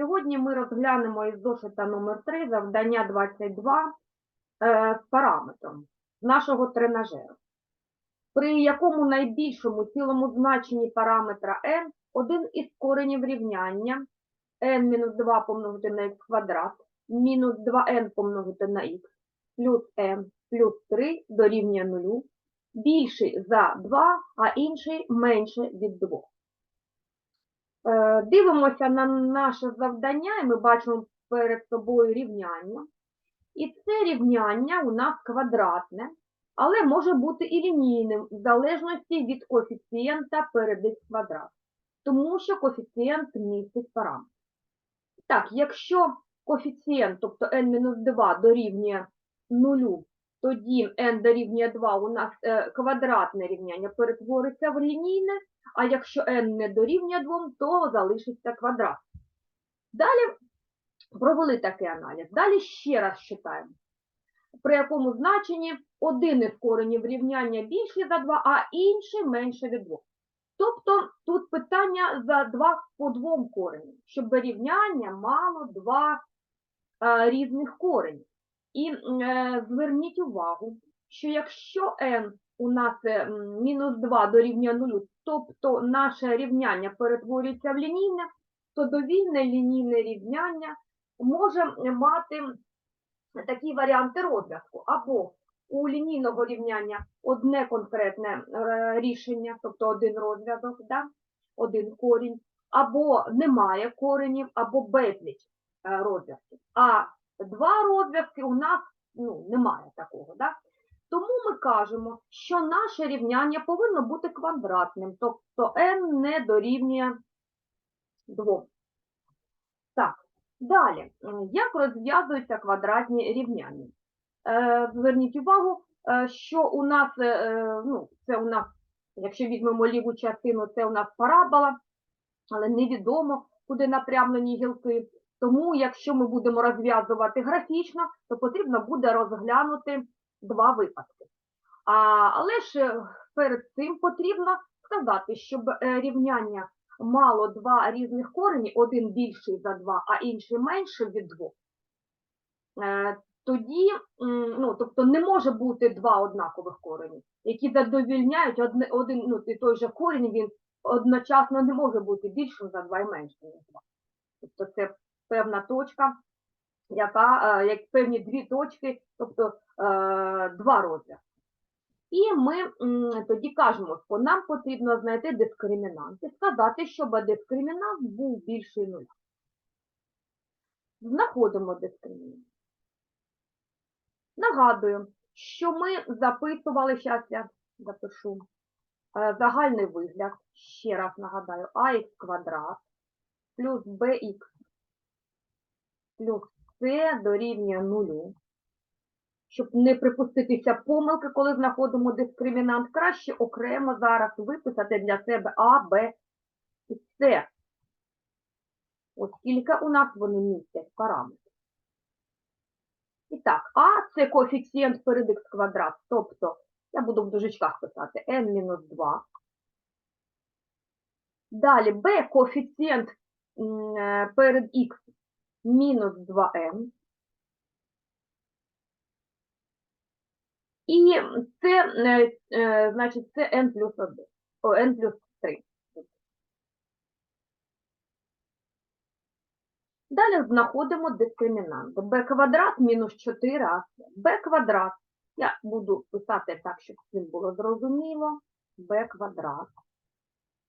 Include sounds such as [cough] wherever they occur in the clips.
Сьогодні ми розглянемо із зошита номер 3 завдання 22 е, з параметром нашого тренажеру, при якому найбільшому цілому значенні параметра n один із коренів рівняння n-2 помножити на х квадрат мінус 2n помножити на х плюс n плюс 3 дорівнює 0 більший за 2, а інший менше від 2. Е, Дивимося на наше завдання, і ми бачимо перед собою рівняння. І це рівняння у нас квадратне, але може бути і лінійним, в залежності від коефіцієнта перед квадрат, тому що коефіцієнт містить параметр. Так, якщо коефіцієнт, тобто n-2 дорівнює 0, тоді n дорівнює 2 у нас е, квадратне рівняння перетвориться в лінійне, а якщо n не дорівнює 2, то залишиться квадрат. Далі провели такий аналіз. Далі ще раз читаємо, при якому значенні один із коренів рівняння більше за 2, а інший менше від 2. Тобто тут питання за 2 по двом кореням, щоб рівняння мало два е, різних коренів. І е, зверніть увагу, що якщо n у нас е, мінус 2 дорівнює 0, тобто наше рівняння перетворюється в лінійне, то довільне лінійне рівняння може мати такі варіанти розв'язку. Або у лінійного рівняння одне конкретне е, рішення, тобто один розв'язок, да? один корінь, або немає коренів, або безліч е, розв'язків. А два розв'язки у нас ну, немає такого. Да? Тому ми кажемо, що наше рівняння повинно бути квадратним, тобто n не дорівнює 2. Так, далі, як розв'язуються квадратні рівняння? Е, Зверніть увагу, е, що у нас, е, ну, це у нас, якщо візьмемо ліву частину, це у нас парабола, але невідомо, куди напрямлені гілки. Тому, якщо ми будемо розв'язувати графічно, то потрібно буде розглянути два випадки. А, але ж е, перед цим потрібно сказати, щоб е, рівняння мало два різних корені, один більший за два, а інший менший від двох, е, тоді, ну, тобто не може бути два однакових корені, які задовільняють одне, один ну, той же корінь, він одночасно не може бути більшим за два і меншим за два. Тобто це певна точка, яка, е, як певні дві точки, тобто е, два розв'язки. І ми тоді кажемо, що нам потрібно знайти дискримінант і сказати, щоб дискримінант був більший нуля. Знаходимо дискримінант. Нагадую, що ми записували, зараз я запишу, е, загальний вигляд, ще раз нагадаю, ах квадрат плюс bx плюс c дорівнює нулю. Щоб не припуститися помилки, коли знаходимо дискримінант, краще окремо зараз виписати для себе А, Б і С, оскільки у нас вони містять параметри. І так, А це коефіцієнт перед х квадрат, тобто, я буду в дужечках писати n-2. Далі Б коефіцієнт е, перед х мінус 2m. І це, е, е, значить, це n плюс 1, о, n плюс 3. Далі знаходимо дискримінант. b квадрат мінус 4ac. b квадрат. Я буду писати так, щоб цим було зрозуміло. b квадрат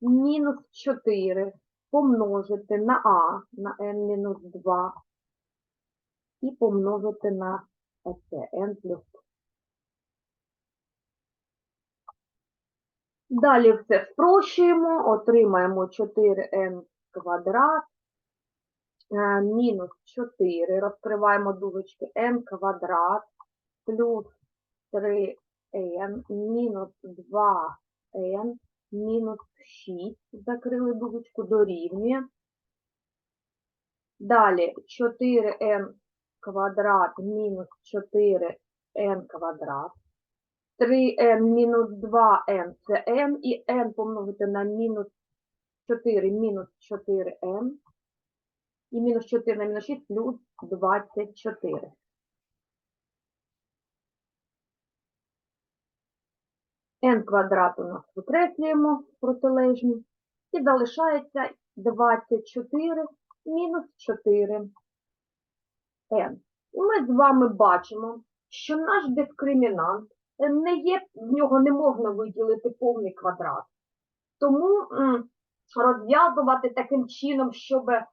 мінус 4 помножити на а на n мінус 2 і помножити на n плюс Далі все спрощуємо, отримаємо 4n квадрат е, мінус 4, розкриваємо дужечки n квадрат плюс 3n мінус 2n мінус 6, закрили дужечку, дорівнює. Далі 4n квадрат мінус 4n квадрат 3n мінус 2n це n, і n помножити на мінус 4 мінус 4n. І мінус 4 на мінус 6 плюс 24. N квадрат у нас викреслюємо протилежні. І залишається 24 мінус 4 n. І ми з вами бачимо, що наш дискримінант не є, в нього не можна виділити повний квадрат. Тому розв'язувати таким чином, щоб е,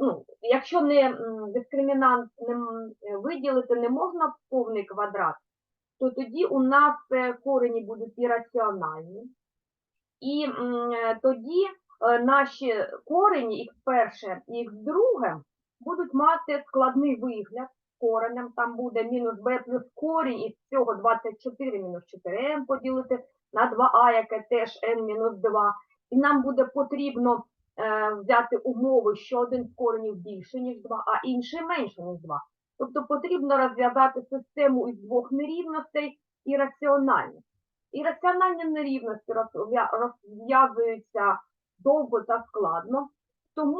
ну, якщо не дискримінант не виділити не можна повний квадрат, то тоді у нас е, корені будуть ірраціональні. І е, тоді е, наші корені, їх перше і їх друге, будуть мати складний вигляд коренем. Там буде мінус b плюс корінь, і з цього 24 мінус 4m поділити на 2а, яке теж n мінус 2. І нам буде потрібно взяти умови, що один з коренів більше, ніж 2, а інший менше, ніж 2. Тобто потрібно розв'язати систему із двох нерівностей і раціональних. І раціональні нерівності розв'язуються довго та складно, тому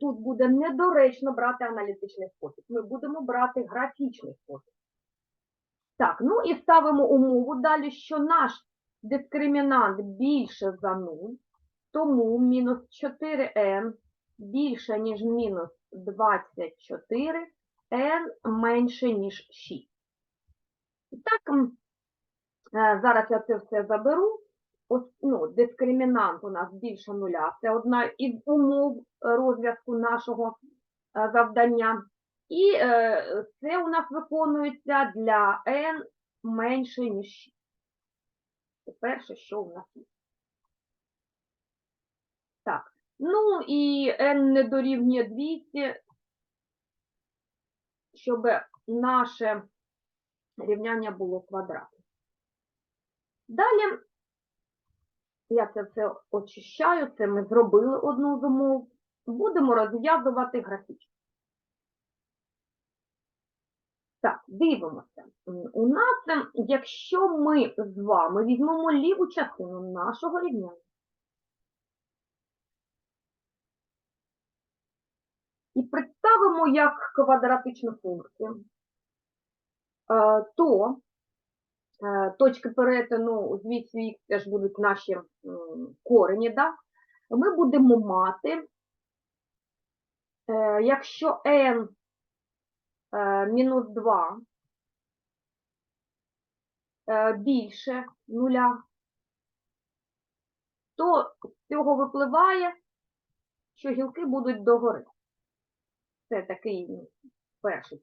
тут буде недоречно брати аналітичний спосіб. Ми будемо брати графічний спосіб. Так, ну і ставимо умову далі, що наш дискримінант більше за 0, тому мінус 4n більше, ніж мінус 24, n менше, ніж 6. І так, е, зараз я це все заберу. Ну, дискримінант у нас більше нуля. Це одна із умов е, розв'язку нашого е, завдання. І е, це у нас виконується для n менше, ніж 6. Це перше, що у нас є. Так, ну і n не дорівнює 200, щоб наше рівняння було квадратом. Далі я це все очищаю, це ми зробили одну з умов. Будемо розв'язувати графічно. Так, дивимося. У нас, якщо ми з вами візьмемо ліву частину нашого рівняння і представимо як квадратичну функцію, е, то е, точки перетину з вісю х теж будуть наші корені, да? ми будемо мати, е, якщо n мінус 2 е, більше нуля, то з цього випливає, що гілки будуть догори. Це такий ну, перший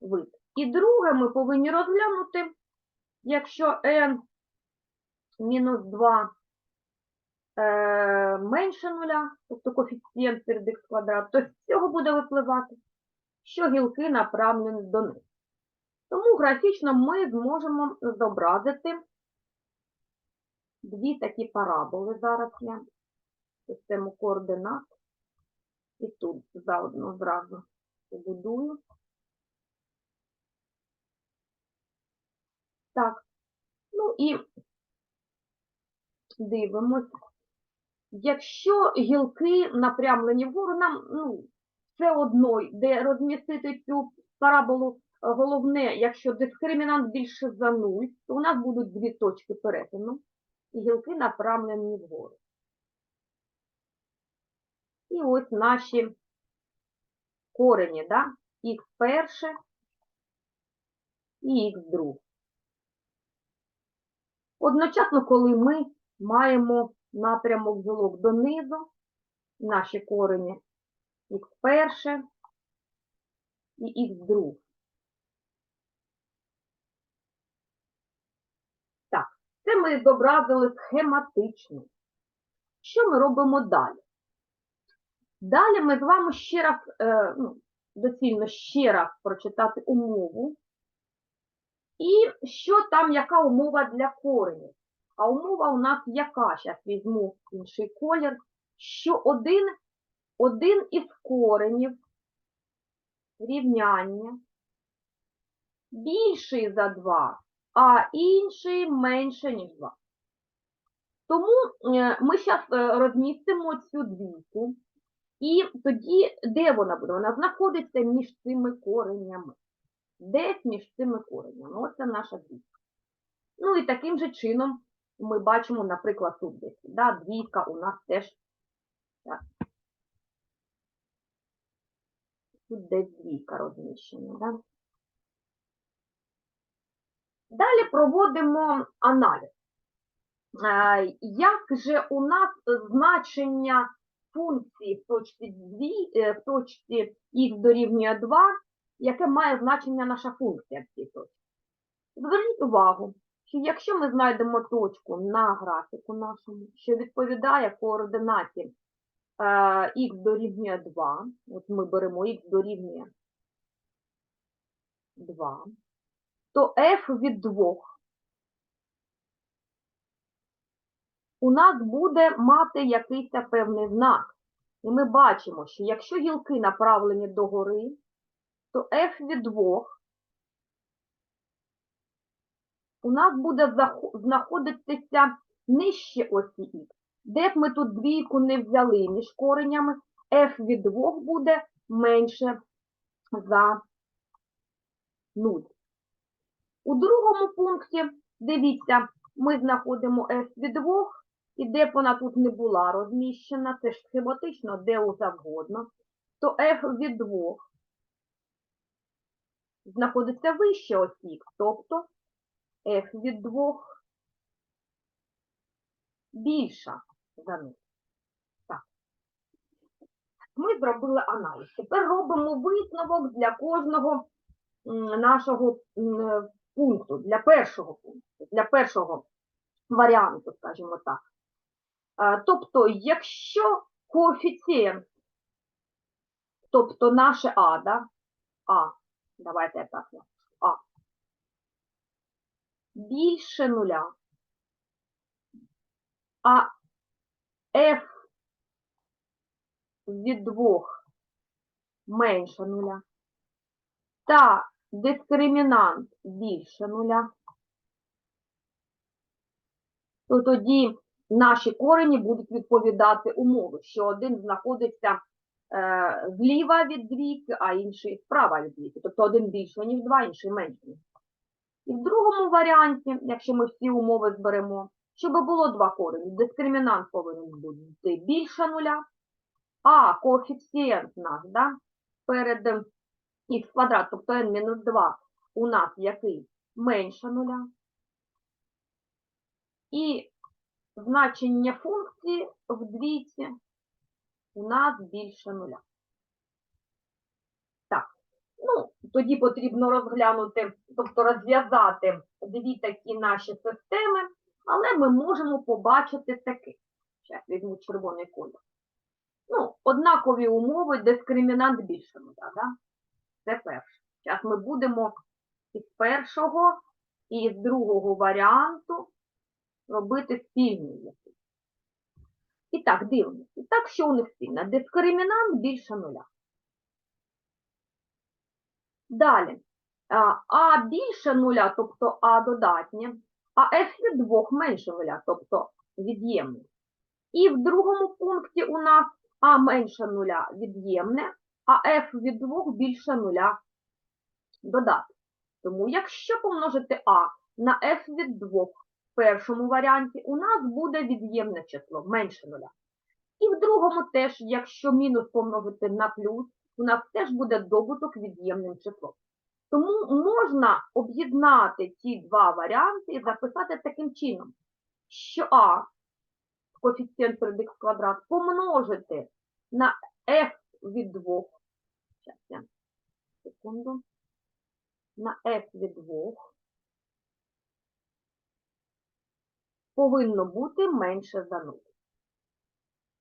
вид. І друге ми повинні розглянути, якщо n мінус 2 е, менше нуля, тобто коефіцієнт перед х квадрат, то з цього буде випливати, що гілки направлені донизу. Тому графічно ми зможемо зобразити дві такі параболи. Зараз я систему координат і тут заодно зразу побудую. Так, ну і дивимось. Якщо гілки напрямлені вгору, нам ну, все одно, де розмістити цю параболу, головне, якщо дискримінант більше за 0, то у нас будуть дві точки перетину, і гілки направлені вгору. І ось наші корені, да? х перше і х друге. Одночасно, коли ми маємо напрямок гілок донизу, наші корені х перше і х друге. Так, це ми зобразили схематично. Що ми робимо далі? Далі ми з вами ще раз, е, ну, доцільно ще раз прочитати умову. І що там, яка умова для коренів? А умова у нас яка? Зараз візьму інший колір. Що один, один із коренів рівняння більший за 2, а інший менше, ніж 2. Тому е, ми зараз розмістимо цю двійку, і тоді, де вона буде? Вона знаходиться між цими коренями. Десь між цими коренями. Оце наша двійка. Ну і таким же чином ми бачимо, наприклад, тут десь. Да, двійка у нас теж. Так. Тут десь двійка розміщена. Да? Далі проводимо аналіз. Е, Як же у нас значення функції в точці 2, е, в точці х дорівнює 2, яке має значення наша функція в цій точці? Зверніть увагу, що якщо ми знайдемо точку на графіку нашому, що відповідає координаті е, х дорівнює 2, от ми беремо х дорівнює 2, то f від 2 у нас буде мати якийсь певний знак. І ми бачимо, що якщо гілки направлені догори, то f від 2 у нас буде знаходитися нижче осі х. Де б ми тут двійку не взяли між коренями, f від 2 буде менше за 0. У другому пункті, дивіться, ми знаходимо f від 2, і де б вона тут не була розміщена, це ж схематично, де завгодно, то f від 2 знаходиться вище осі х, тобто f від 2 більша за них. Ми зробили аналіз. Тепер робимо висновок для кожного нашого пункту, для першого пункту, для першого варіанту, скажімо так. Тобто, якщо коефіцієнт, тобто наше А, да? А, давайте я так А, більше нуля, а F від 2 менше нуля, та дискримінант більше нуля, то тоді наші корені будуть відповідати умові, що один знаходиться е, зліва від двійки, а інший справа від двійки. Тобто один більше, ніж два, інший менше. ніж два. І в другому варіанті, якщо ми всі умови зберемо, щоб було два корені, дискримінант повинен бути більше нуля, а коефіцієнт наш да, перед х квадрат, тобто n-2, у нас який менше нуля. І значення функції в двійці у нас більше нуля. Так, ну, тоді потрібно розглянути, тобто розв'язати дві такі наші системи, але ми можемо побачити таке. Зараз візьму червоний кольор. Ну, однакові умови, дискримінант більше нуля, да? Це перше. Зараз ми будемо із першого і з другого варіанту робити спільний якийсь. І так, дивимося. І так, що у них спільно? Дискримінант більше нуля. Далі. А, більше нуля, тобто А додатнє, а F від 2 менше нуля, тобто від'ємне. І в другому пункті у нас А менше нуля від'ємне, а F від 2 більше нуля додати. Тому якщо помножити А на F від 2 в першому варіанті, у нас буде від'ємне число менше нуля. І в другому теж, якщо мінус помножити на плюс, у нас теж буде добуток від'ємним числом. Тому можна об'єднати ці два варіанти і записати таким чином, що А, коефіцієнт перед х квадрат, помножити на f від 2, Щас я, секунду, на f від 2 повинно бути менше за 0.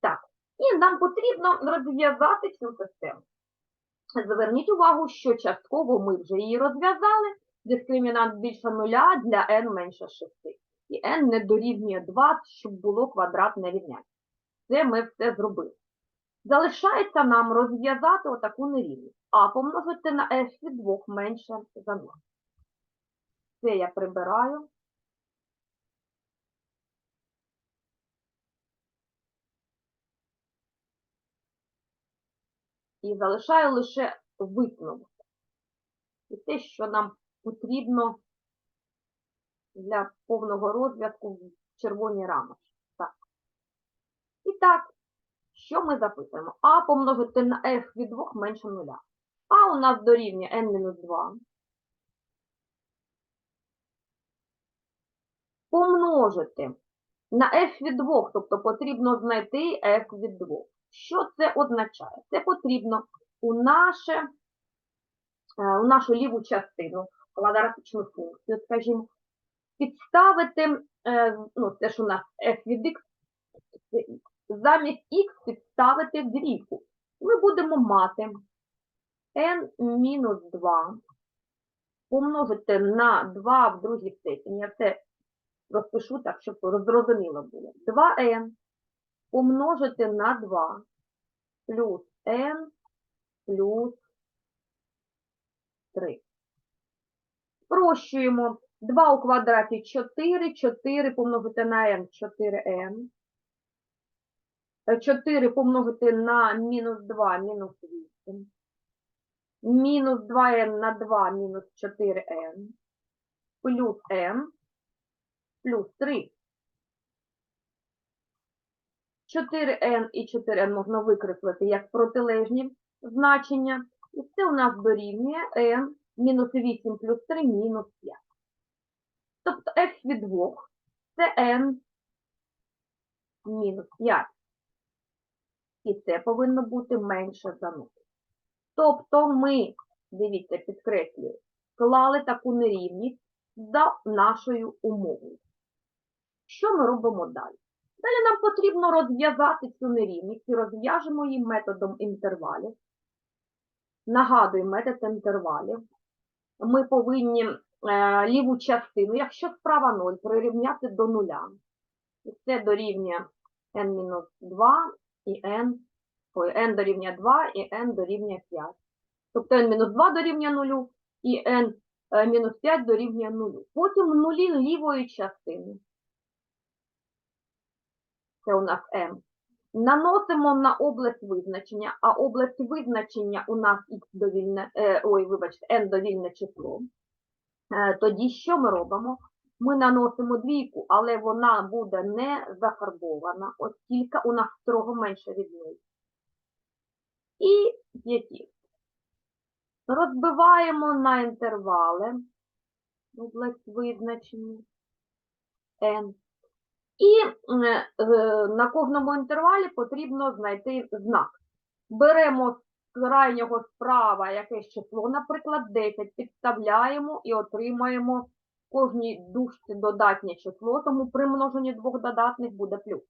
Так, і нам потрібно розв'язати цю систему. Зверніть увагу, що частково ми вже її розв'язали. Дискримінант більше нуля для n менше 6. І n не дорівнює 2, щоб було квадратне рівняння. Це ми все зробили. Залишається нам розв'язати отаку нерівність. А помножити на f від 2 менше за 0. Це я прибираю. І залишаю лише висновок. І те, що нам потрібно для повного розв'язку в червоній рамочці. Так. І так, що ми записуємо? А помножити на f від 2 менше нуля. А у нас дорівнює n-2. Помножити на f від 2, тобто потрібно знайти f від 2. Що це означає? Це потрібно у, наше, е, у нашу ліву частину, квадратичну функцію, скажімо, підставити, е, ну, це ж у нас f від x, x. замість x підставити двійку. Ми будемо мати n-2 помножити на 2 в другій степені. Я це розпишу так, щоб зрозуміло було. 2n помножити на 2 плюс n плюс 3. Спрощуємо 2 у квадраті 4, 4 помножити на n 4n. 4 помножити на мінус 2 мінус 8. Мінус 2n на 2 мінус 4n. Плюс n плюс 3. 4n і 4n можна викреслити як протилежні значення. І це у нас дорівнює n мінус 8 плюс 3 мінус 5. Тобто f від 2 це n мінус 5. І це повинно бути менше за 0. Тобто ми, дивіться, підкреслюю, склали таку нерівність за нашою умовою. Що ми робимо далі? Далі нам потрібно розв'язати цю нерівність і розв'яжемо її методом інтервалів. Нагадую, метод інтервалів. Ми повинні е, ліву частину, якщо справа 0, прирівняти до нуля. І це дорівнює n-2 і n, ой, n дорівнює 2 і n дорівнює 5. Тобто n-2 дорівнює 0 і n е, мінус 5 дорівнює 0. Потім нулі лівої частини. Це у нас m. Наносимо на область визначення, а область визначення у нас x довільне, е, ой, вибачте, n довільне число. Е, тоді що ми робимо? Ми наносимо двійку, але вона буде не зафарбована, оскільки у нас строго менше від неї. І п'ятірки. Розбиваємо на інтервали область визначення n. І е, е, на кожному інтервалі потрібно знайти знак. Беремо з крайнього справа якесь число, наприклад, 10, підставляємо і отримаємо кожній дужці додатнє число, тому при множенні двох додатних буде плюс.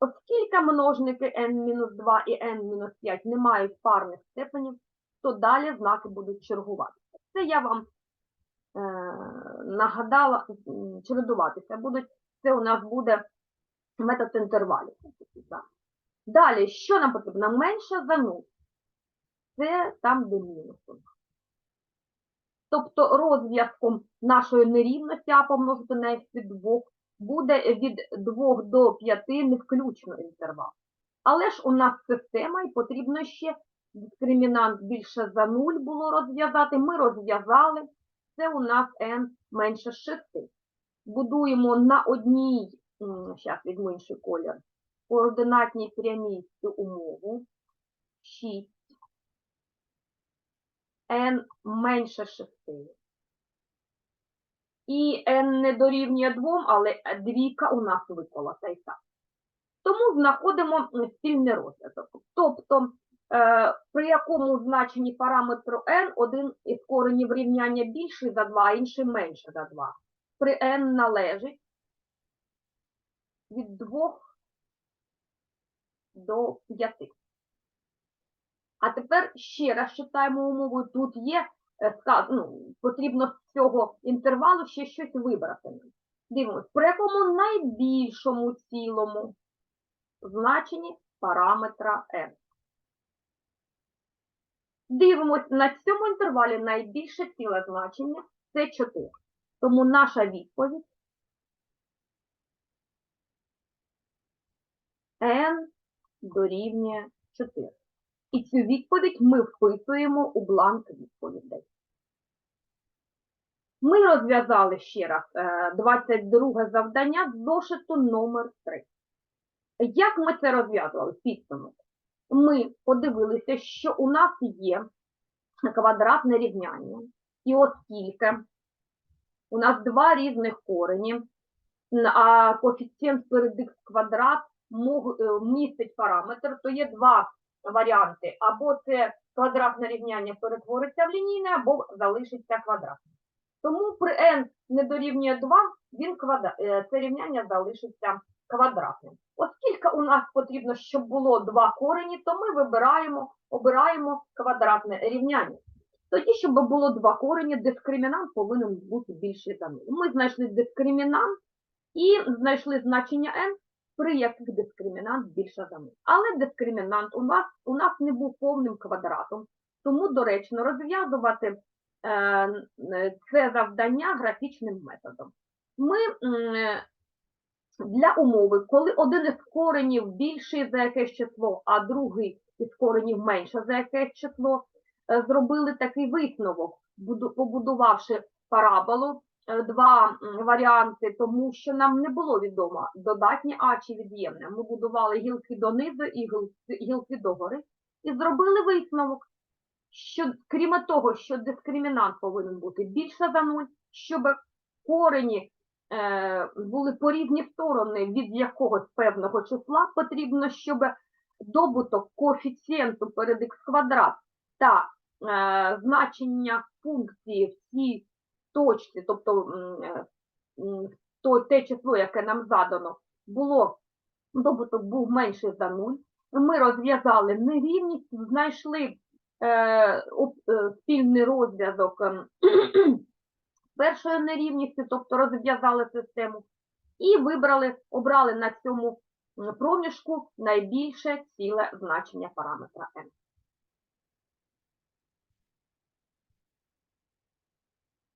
Оскільки множники n-2 і n-5 не мають парних степенів, то далі знаки будуть чергуватися. Це я вам е, нагадала, чередуватися будуть це у нас буде метод інтервалів. Далі, що нам потрібно? Менше за 0. Це там, де мінус. Тобто розв'язком нашої нерівності А помножити на f від 2 буде від 2 до 5 не включно інтервал. Але ж у нас система і потрібно ще дискримінант більше за 0 було розв'язати. Ми розв'язали. Це у нас n менше 6 будуємо на одній, зараз візьму інший колір, координатній прямій цю умову. 6. n менше 6. І n не дорівнює 2, але двійка у нас виколота і так. Тому знаходимо спільний розв'язок. Тобто, е, при якому значенні параметру n один із коренів рівняння більший за 2, а інший менше за 2 при n належить від 2 до 5. А тепер ще раз читаємо умову. Тут є, е, ну, потрібно з цього інтервалу ще щось вибрати. Дивимось, при якому найбільшому цілому значенні параметра n. Дивимось, на цьому інтервалі найбільше ціле значення це 4. Тому наша відповідь n дорівнює 4. І цю відповідь ми вписуємо у бланк відповідей. Ми розв'язали ще раз е, 22 завдання з зошиту номер 3. Як ми це розв'язували? Підсумок. Ми подивилися, що у нас є квадратне рівняння. І оскільки у нас два різних корені, а коефіцієнт перед квадрат е, містить параметр, то є два варіанти. Або це квадратне рівняння перетвориться в лінійне, або залишиться квадратне. Тому при n не дорівнює 2, він квадра... е, це рівняння залишиться квадратним. Оскільки у нас потрібно, щоб було два корені, то ми вибираємо, обираємо квадратне рівняння. Тоді, щоб було два корені, дискримінант повинен бути більший за 0. Ми знайшли дискримінант і знайшли значення n, при яких дискримінант більше за 0. Але дискримінант у нас, у нас не був повним квадратом, тому доречно розв'язувати е, е, це завдання графічним методом. Ми м, для умови, коли один із коренів більший за якесь число, а другий із коренів менше за якесь число, е, зробили такий висновок, побудувавши параболу, е, два варіанти, тому що нам не було відомо, додатнє А чи від'ємне. Ми будували гілки донизу і гілки- догори, і зробили висновок, що крім того, що дискримінант повинен бути більше за 0, щоб корені е, були по різні сторони від якогось певного числа, потрібно, щоб добуток коефіцієнту перед х квадрат та е, значення функції в цій точці, тобто то, те число, яке нам задано, було добуток був менший за 0. Ми розв'язали нерівність, знайшли е, е, спільний розв'язок ем, [clears throat] першої нерівності, тобто розв'язали систему, і вибрали, обрали на цьому проміжку найбільше ціле значення параметра n.